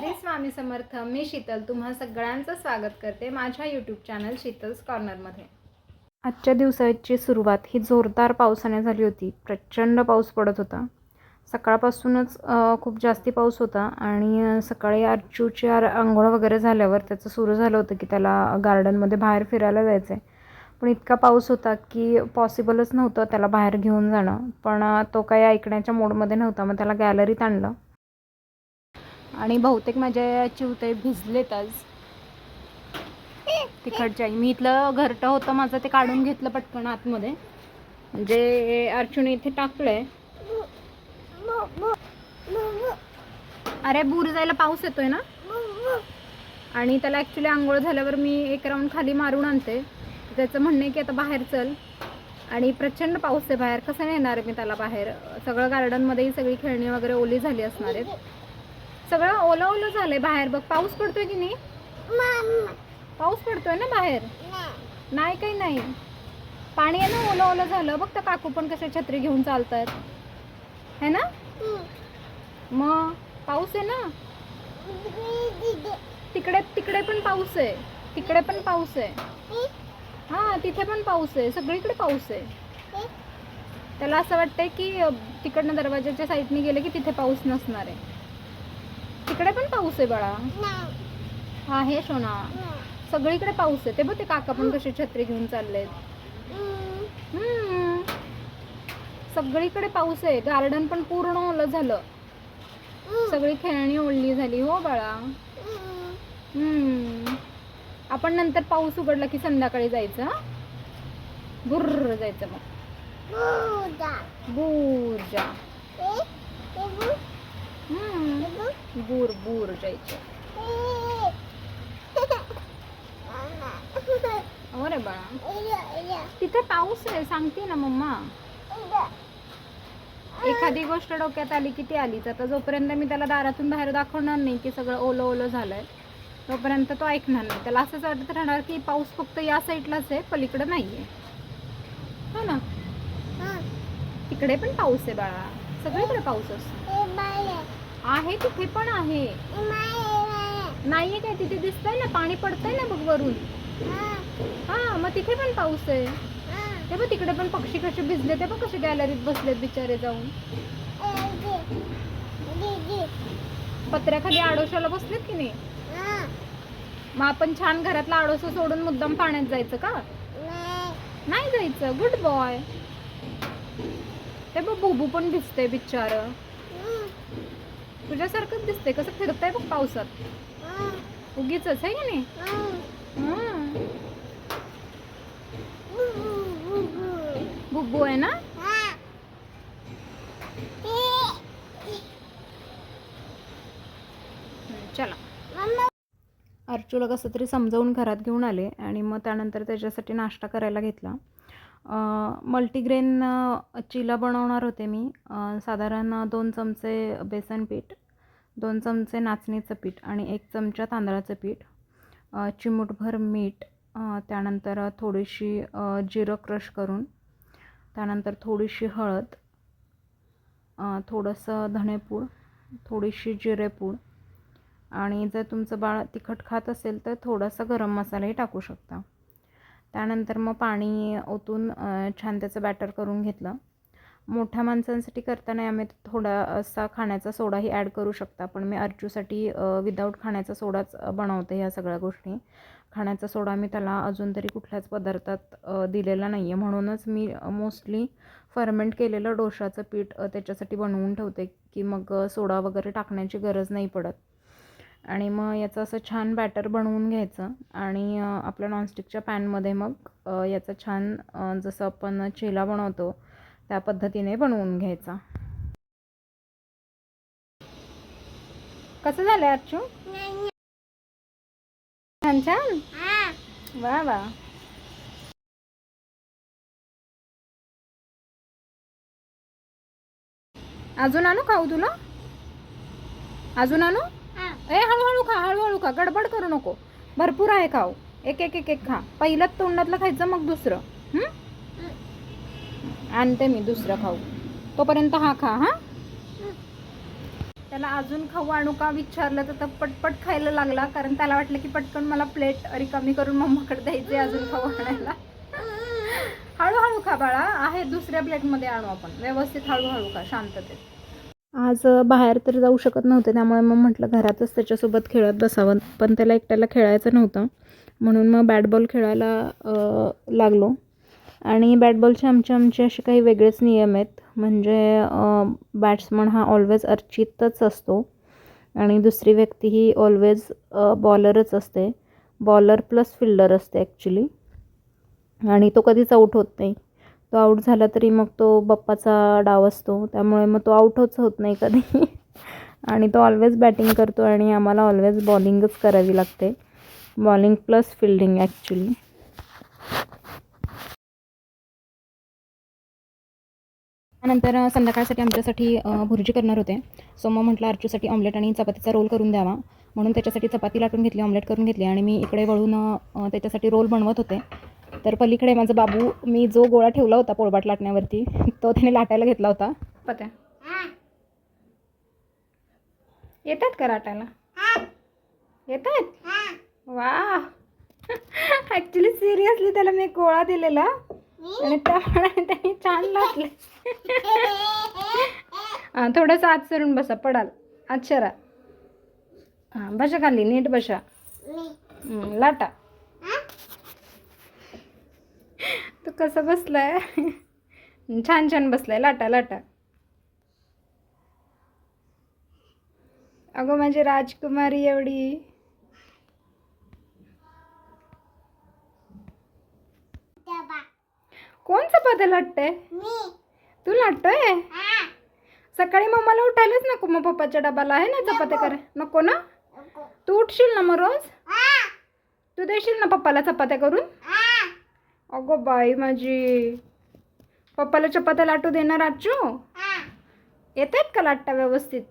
श्री स्वामी समर्थ मी शीतल तुम्हा सगळ्यांचं स्वागत करते माझ्या यूट्यूब चॅनल शीतल्स कॉर्नरमध्ये आजच्या दिवसाची सुरुवात ही जोरदार पावसाने झाली होती. प्रचंड पाऊस पडत होता. सकाळपासूनच खूप जास्ती पाऊस होता आणि सकाळी अर्चूची आर आंघोळ वगैरे झाल्यावर त्याचं सुरू झालं होतं की त्याला गार्डनमध्ये बाहेर फिरायला जायचं आहे पण इतका पाऊस होता की पॉसिबलच नव्हतं त्याला बाहेर घेऊन जाणं. पण तो काही ऐकण्याच्या मोडमध्ये नव्हता मग त्याला गॅलरीत आणलं. आणि बहुतेक माझे चिवते भिजलेत आज तिकडच्या मी इथलं घरटं होतं माझं ते काढून घेतलं पटकन आतमध्ये. म्हणजे अर्चुनी इथे टाकलंय. अरे बूर जायला पाऊस येतोय ना? आणि त्याला ॲक्च्युली आंघोळ झाल्यावर मी एक राऊंड खाली मारून आणते. त्याचं म्हणणं आहे की आता बाहेर चल. आणि प्रचंड पाऊस आहे बाहेर. कसं नेणार आहे मी त्याला बाहेर? सगळं गार्डनमध्येही सगळी खेळणी वगैरे ओली झाली असणार आहेत. सगळं ओलं ओलं झालंय बाहेर. बघ पाऊस पडतोय की नाही? पाऊस पडतोय ना बाहेर? नाही काही नाही. पाणी आहे ना ओलं ओलं झालं. बघ तर काकू पण कशा छत्री घेऊन चालतात है ना? मग पाऊस आहे ना? तिकडे तिकडे पण पाऊस आहे. तिकडे पण पाऊस आहे. हा तिथे पण पाऊस आहे. सगळीकडे पाऊस आहे. त्याला असं वाटतंय की तिकडनं दरवाजाच्या साईडने गेले की तिथे पाऊस नसणार आहे. तिकडे पण पाऊस आहे बाळा. आहे सोना. सगळीकडे पाऊस आहे. ते बघ ते काका पण कसे छत्री घेऊन चाललेत. सगळीकडे पाऊस आहे. गार्डन पण पूर्ण ओलं झालं. सगळी खेळणी ओढली झाली हो बाळा. हम्म. आपण नंतर पाऊस उघडला की संध्याकाळी जायचं हा? बुर्र जायचं मग. बुरजा हम्म. बूर बूर जायचं. अरे बाळा. तिथे पाऊस आहे सांगते ना मम्मा. एखादी गोष्ट डोक्यात आली की ती आलीच. आता जोपर्यंत मी त्याला दारातून बाहेर दाखवणार नाही की सगळं ओलं ओलं झालंय तोपर्यंत तो ऐकणार नाही. त्याला असंच वाटत राहणार की पाऊस फक्त या साईडलाच आहे पलीकडे नाहीये. हो ना? तिकडे पण पाऊस आहे बाळा. सगळीकडे पाऊस असतो. आहे तिथे पण आहे. नाहीये काय तिथे दिसतंय ना पाणी पडतंय ना बघ वरून. हा मग तिथे पण पाऊस आहे. ते बघ तिकडे पण पक्षी कसे भिजले ते बघ कसे गॅलरीत बसलेत बिचारे जाऊन. पत्र्याखाली आडोशाला बसलेत की नाही? मग आपण छान घरातला आडोसा सोडून मुद्दाम पाण्यात जायचं का? नाही जायचं. गुड बॉय ते बघ बुबू पण भिजते बिचारं. तुझ्यासारखंच दिसते कसं फिरतंय बघ पावसात. उगीच आहे की नाही? हम्म. बुब्बू आहे ना? चला. अर्चूला कसं तरी समजावून घरात घेऊन आले आणि मग त्यानंतर त्याच्यासाठी नाश्ता करायला घेतला. मल्टीग्रेन चिला बनवणार होते मी. साधारण दोन चमचे बेसन पीठ दोन चमचे नाचणीचं पीठ आणि एक चमचा तांदळाचं पीठ चिमूटभर मीठ त्यानंतर थोडीशी जिरं क्रश करून त्यानंतर थोडीशी हळद थोडंसं धणेपूड थोडीशी जिरेपूड आणि जर तुमचं बाळ तिखट खात असेल तर थोडासा गरम मसालाही टाकू शकता. त्यानंतर मग पाणी ओतून छान त्याचं बॅटर करून घेतलं. मोठ्या माणसांसाठी करताना यामध्ये थोडासा खाण्याचा सोडाही ॲड करू शकता पण मी अर्जूसाठी विदाऊट खाण्याचा सोडाच बनवते ह्या सगळ्या गोष्टी. खाण्याचा सोडा मी त्याला अजून तरी कुठल्याच पदार्थात दिलेला नाही आहे म्हणूनच मी मोस्टली फर्मेंट केलेलं डोशाचं पीठ त्याच्यासाठी बनवून ठेवते की मग सोडा वगैरे टाकण्याची गरज नाही पडत. आणि मग याचं असं छान बॅटर बनवून घ्यायचं. आणि आपल्या नॉनस्टिकच्या पॅनमध्ये मग याचं छान जसं आपण चेला बनवतो त्या पद्धतीने बनवून घ्यायचा. कसं झालं अर्चू? छान छान? वा वा. अजून आणू खाऊ तुला? अजून आणू? ए हळूहळू खा हळूहळू खा. गडबड करू नको. भरपूर आहे खाऊ. एक एक एक एक खा. पहिलं तोंडातलं खायचं मग दुसरं. आणते मी दुसरं खाऊ. तोपर्यंत हा खा हा? त्याला अजून खाऊ आणू का विचारलं तर पटपट खायला लागला कारण त्याला वाटलं की पटकन मला प्लेट रिकामी करून मम्माकडे द्यायचे अजून खाऊ आणायला. हळूहळू खा बाळा. आहे दुसऱ्या प्लेटमध्ये आणू आपण. व्यवस्थित हळूहळू खा. शांततेत. आज बाहेर तर जाऊ शकत नव्हते त्यामुळे मग म्हटलं घरातच त्याच्यासोबत खेळत बसावं. पण त्याला एकट्याला खेळायचं नव्हतं. म्हणून मग बॅट बॉल खेळायला लागलो. आणि बॅट बॉलचे आमचे आमचे असे काही वेगळेच नियम आहेत. म्हणजे बॅट्समन हा ऑलवेज अर्चितच असतो. आणि दुसरी व्यक्ती ही ऑलवेज बॉलरच असते. बॉलर प्लस फिल्डर असते ॲक्च्युली आणि तो कधीच आऊट होत नाही. तो आऊट झाला तरी मग तो बप्पाचा डाव असतो. त्यामुळे मग तो आऊटच होत नाही कधी. आणि तो ऑलवेज बॅटिंग करतो आणि आम्हाला ऑलवेज बॉलिंगच करावी लागते. बॉलिंग प्लस फिल्डिंग ॲक्च्युली त्यानंतर संध्याकाळसाठी आमच्यासाठी भुर्जी करणार होते. सो मग म्हटलं अर्चूसाठी ऑमलेट आणि चपातीचा रोल करून द्यावा. म्हणून त्याच्यासाठी चपाती लाटून घेतली ऑमलेट करून घेतली आणि मी इकडे वळून त्याच्यासाठी रोल बनवत होते. तर पलीकडे माझा बाबू मी जो गोळा ठेवला होता पोळबाट लाटण्यावरती तो त्याने लाटायला घेतला होता. पत्या. येतात का लाटायला? येतात? वा ॲक्च्युली सिरियसली त्याला मी गोळा दिलेला. आणि त्यामुळे त्यांनी छान लाटले. हां थोडंसं आत सरून बसा पडाल. अक्षरा हां बशा खाली नीट बशा लाटा तो कसं बसलाय? छान छान बसलाय. लाटा लाटा. अगो माझी राजकुमारी एवढी. कोण चपात्या लाटते तू लाटतोय? सकाळी मम्माला उठायलाच नको मग पप्पाच्या डबाला आहे ना चपात्या करे नको ना? तू उठशील ना मग रोज? तू देशील ना पप्पाला चपात्या करून? अगो बाई माझी. पप्पाला चपात्या लाटू देणार आजू येत आहेत का लाटता व्यवस्थित?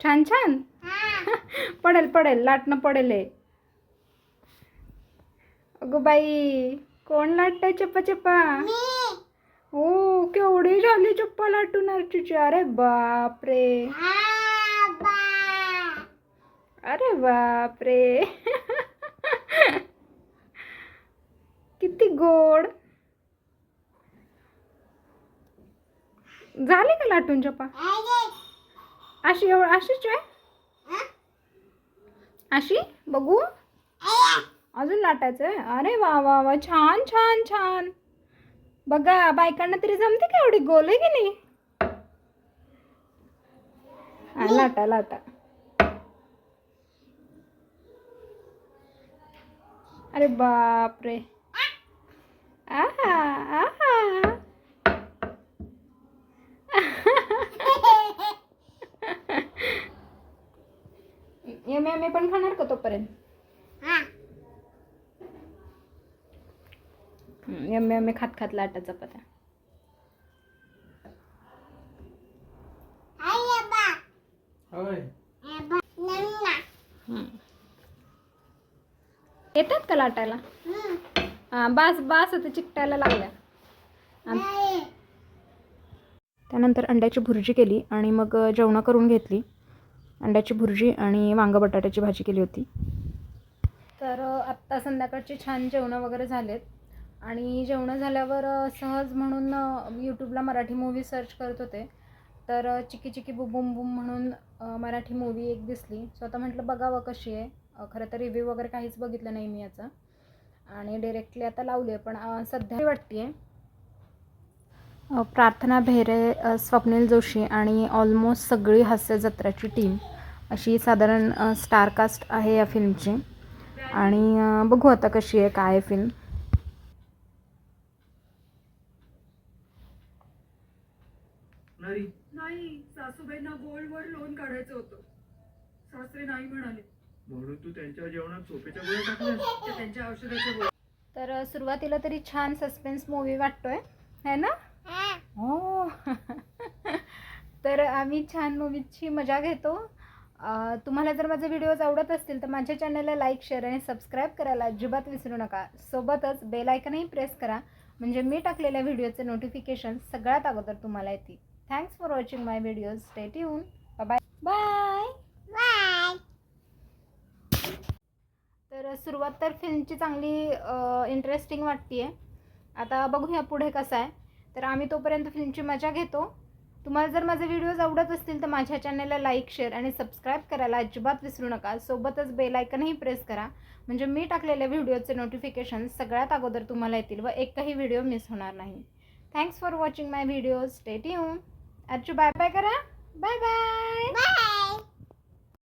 छान छान. पडेल पडेल लाटणं पडेल हे. अगो बाई कोण लाटतंय चप्पा चप्पा? हो केवढी झाली चप्पा लाटून अर्चूची अरे बाप रे अरे बाप रे किती गोड कार्टून का अशी एवढं अशीच आहे? अशी? बघू. अजून लाटायचं आहे. अरे वा वा वा छान छान छान. बघा बायकांना तरी जमते का एवढी? गोल आहे की नाही? हा, लाटा लाटा. अरे बाप रे आहा आहा. ए पण खाणार का तोपर्यंत? एम एम ए खात खात लाटा चपात्या. होय. येतात का लाटायला? हा बास बास आता चिकटायला लागल्या. त्यानंतर अंड्याची भुर्जी केली आणि मग जेवणं करून घेतली. अंड्याची भुर्जी आणि वांगं बटाट्याची भाजी केली होती. तर आत्ता संध्याकाळची छान जेवणं वगैरे झालेत. आणि जेवणं झाल्यावर सहज म्हणून यूट्यूबला मराठी मूवी सर्च करत होते. तर चिकी चिकी बुबुम बुम म्हणून मराठी मूवी एक दिसली. सो आता म्हटलं बघावं कशी आहे. खरं तर रिव्ह्यू वगैरे काहीच बघितलं नाही मी याचा. आणि डिरेक्टली आता लावली आहे. पण सध्या वाटते आहे प्रार्थना भेरे स्वप्नील जोशी आणि ऑलमोस्ट सगळी हास्य जत्राची टीम अशी साधारण स्टारकास्ट आहे या फिल्मची आणि बघू आता कशी आहे काय आहे फिल्म नरी. नाही सासूबाईंना गोल्डवर लोन काढायचं होतं. सासरे नाही म्हणाले. म्हणून तू त्यांच्या जेवणात झोपेच्या गोळ्या टाकल्यास? त्यांच्या औषधाचे गोळ्या. तर सुरुवातीला तरी छान सस्पेन्स मूवी वाटतोय है ना? हो. तर आम्ही छान मूवीची मजा घेतो. तुम्हाला जर माझे व्हिडिओज आवडत असतील तर माझ्या चॅनलला लाईक शेअर आणि सबस्क्राईब करायला अजिबात विसरू नका. सोबतच बेलायकनही प्रेस करा. म्हणजे मी टाकलेल्या व्हिडिओचे नोटिफिकेशन सगळ्यात अगोदर तुम्हाला येतील. Thanks for watching my videos state येऊन बाय बाय बाय तर सुरुवात तर फिल्मची चांगली इंटरेस्टिंग वाटते आहे आता बघूया पुढे कसं आहे. तर आम्ही तोपर्यंत फिल्मची मजा घेतो. तुम्हाला जर माझे व्हिडिओज आवडत असतील तर माझ्या चॅनलला लाईक शेअर आणि सबस्क्राईब करायला अजिबात विसरू नका. सोबतच बेल आयकनही प्रेस करा. म्हणजे मी टाकलेल्या व्हिडिओचे नोटिफिकेशन सगळ्यात अगोदर तुम्हाला येतील व एकही व्हिडिओ मिस होणार नाही. Thanks for watching my videos state यू आजची बाय बाय करा. Bye bye